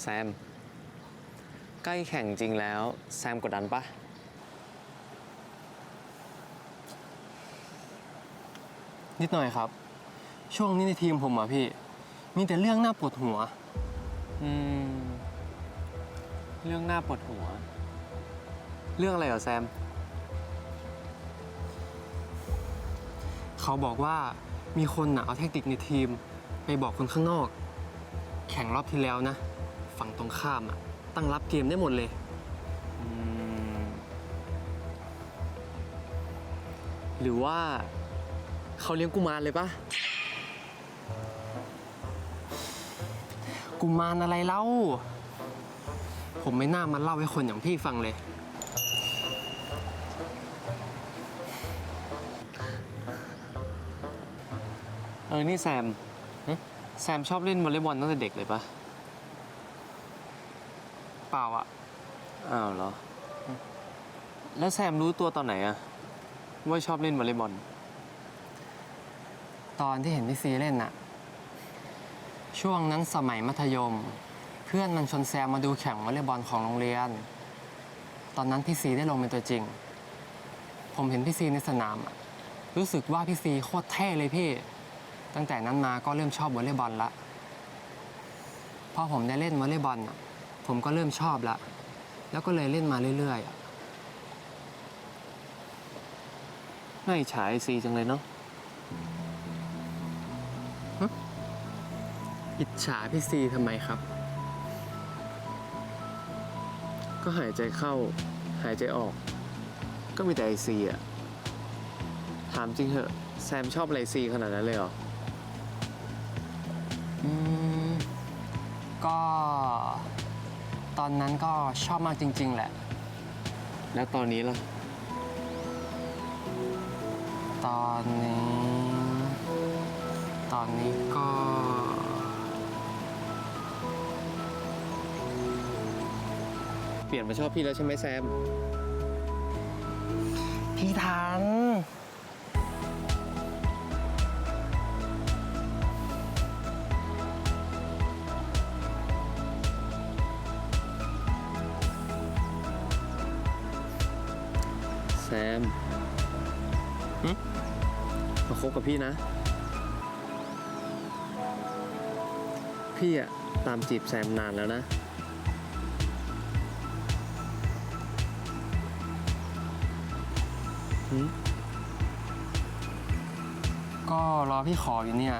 แซม ใกล้แข่งจริงแล้ว แซมกดดันปะนิดหน่อยครับ ช่วงนี้ในทีมผมอะพี่ มีแต่เรื่องน่าปวดหัว อืม เรื่องหน้าปวดหัว เรื่องอะไรเหรอแซม เขาบอกว่ามีคนน่ะเอาเทคนิคในทีม ไปบอกคนข้างนอก แข่งรอบที่แล้วนะ ฝั่งตรงข้ามอะตั้งรับเกมได้หมดเลยอืมหรือว่าเขาเลี้ยงกุมารเลยปะกุมารอะไรเล่า ผมไม่น่ามาเล่าให้คนอย่างพี่ฟังเลย เออ นี่แซม แซมชอบเล่นวอลเลย์บอลตั้งแต่เด็กเลยปะ เปล่าอะอ้าวเหรอ แล้วแซมรู้ตัวตอนไหนอะว่าชอบเล่นวอลเลย์บอล ตอนที่เห็นพี่ซีเล่นน่ะ ช่วงนั้นสมัยมัธยม เพื่อนมันชวนแซมมาดูแข่งวอลเลย์บอลของโรงเรียน ตอนนั้นพี่ซีได้ลงเป็นตัวจริง ผมเห็นพี่ซีในสนามอะรู้สึกว่าพี่ซีโคตรเท่เลยพี่ ตั้งแต่นั้นมาก็เริ่มชอบวอลเลย์บอลละพอผมได้เล่นวอลเลย์บอลอะ ผมก็เริ่มชอบละ แล้วก็เลยเล่นมาเรื่อยๆอะน่าอิจฉาไอซีจังเลยเนาะอิจฉาพี่ซีทำไมครับ ก็หายใจเข้า หายใจออก ก็มีแต่ไอซีอะถามจริงเหอะ แซมชอบอะไรซีขนาดนั้นเลยเหรออืมก็ ตอนนั้นก็ชอบมากจริง ๆ แหละ แล้วตอนนี้ล่ะ ตอนนี้ ตอนนี้ก็ เปลี่ยนมาชอบพี่แล้วใช่ไหมแซม พี่ทัน มหึ มาคบกับพี่นะ พี่อะตามจีบแซมนานแล้วนะ ก็รอพี่ขออยู่เนี่ย